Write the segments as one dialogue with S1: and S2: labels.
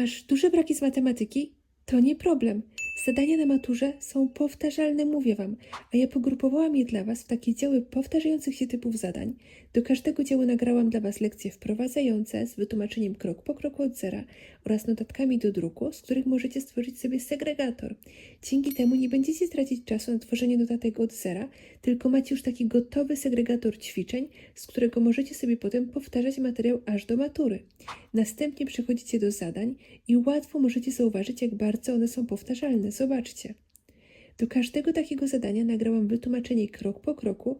S1: Masz duże braki z matematyki? To nie problem. Zadania na maturze są powtarzalne, mówię Wam, a ja pogrupowałam je dla Was w takie działy powtarzających się typów zadań. Do każdego działu nagrałam dla Was lekcje wprowadzające z wytłumaczeniem krok po kroku od zera oraz notatkami do druku, z których możecie stworzyć sobie segregator. Dzięki temu nie będziecie tracić czasu na tworzenie notatek od zera, tylko macie już taki gotowy segregator ćwiczeń, z którego możecie sobie potem powtarzać materiał aż do matury. Następnie przechodzicie do zadań i łatwo możecie zauważyć, jak bardzo one są powtarzalne. Zobaczcie. Do każdego takiego zadania nagrałam wytłumaczenie krok po kroku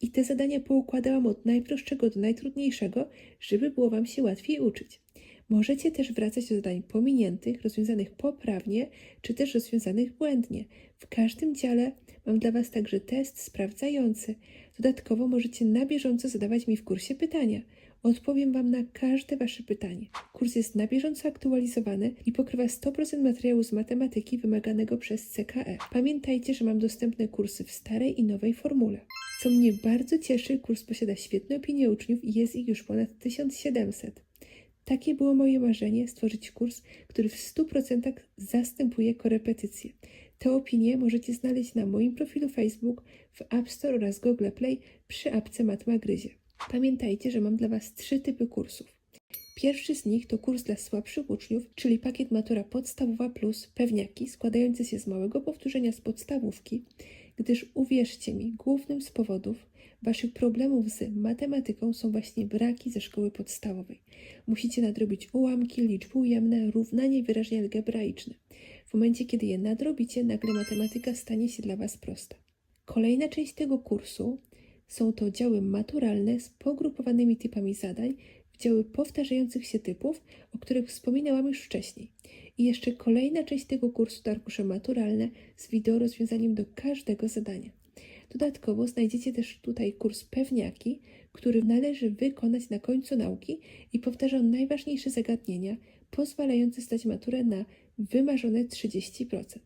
S1: i te zadania poukładałam od najprostszego do najtrudniejszego, żeby było Wam się łatwiej uczyć. Możecie też wracać do zadań pominiętych, rozwiązanych poprawnie, czy też rozwiązanych błędnie. W każdym dziale mam dla Was także test sprawdzający. Dodatkowo możecie na bieżąco zadawać mi w kursie pytania. Odpowiem Wam na każde Wasze pytanie. Kurs jest na bieżąco aktualizowany i pokrywa 100% materiału z matematyki wymaganego przez CKE. Pamiętajcie, że mam dostępne kursy w starej i nowej formule. Co mnie bardzo cieszy, kurs posiada świetne opinie uczniów i jest ich już ponad 1700. Takie było moje marzenie stworzyć kurs, który w 100% zastępuje korepetycje. Te opinie możecie znaleźć na moim profilu Facebook, w App Store oraz Google Play przy apce Matma Gryzie. Pamiętajcie, że mam dla Was trzy typy kursów. Pierwszy z nich to kurs dla słabszych uczniów, czyli pakiet Matura Podstawowa plus Pewniaki, składający się z małego powtórzenia z podstawówki, gdyż uwierzcie mi, głównym z powodów Waszych problemów z matematyką są właśnie braki ze szkoły podstawowej. Musicie nadrobić ułamki, liczby ujemne, równania i wyrażenia algebraiczne. W momencie, kiedy je nadrobicie, nagle matematyka stanie się dla Was prosta. Kolejna część tego kursu są to działy maturalne z pogrupowanymi typami zadań w działy powtarzających się typów, o których wspominałam już wcześniej. I jeszcze kolejna część tego kursu to arkusze maturalne z wideo rozwiązaniem do każdego zadania. Dodatkowo znajdziecie też tutaj kurs pewniaki, który należy wykonać na końcu nauki i powtarza on najważniejsze zagadnienia, pozwalające zdać maturę na wymarzone 30%.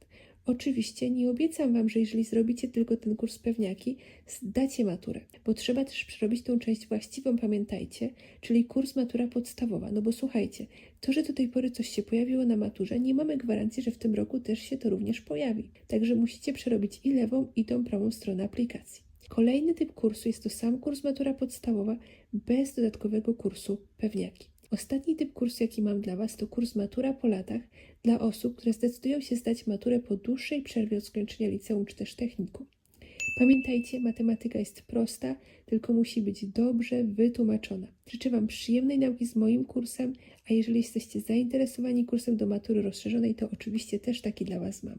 S1: Oczywiście nie obiecam Wam, że jeżeli zrobicie tylko ten kurs pewniaki, zdacie maturę, bo trzeba też przerobić tą część właściwą, pamiętajcie, czyli kurs matura podstawowa. No bo słuchajcie, to, że do tej pory coś się pojawiło na maturze, nie mamy gwarancji, że w tym roku też się to również pojawi. Także musicie przerobić i lewą, i tą prawą stronę aplikacji. Kolejny typ kursu jest to sam kurs matura podstawowa bez dodatkowego kursu pewniaki. Ostatni typ kursu, jaki mam dla Was, to kurs Matura po latach dla osób, które zdecydują się zdać maturę po dłuższej przerwie od skończenia liceum czy też technikum. Pamiętajcie, matematyka jest prosta, tylko musi być dobrze wytłumaczona. Życzę Wam przyjemnej nauki z moim kursem, a jeżeli jesteście zainteresowani kursem do matury rozszerzonej, to oczywiście też taki dla Was mam.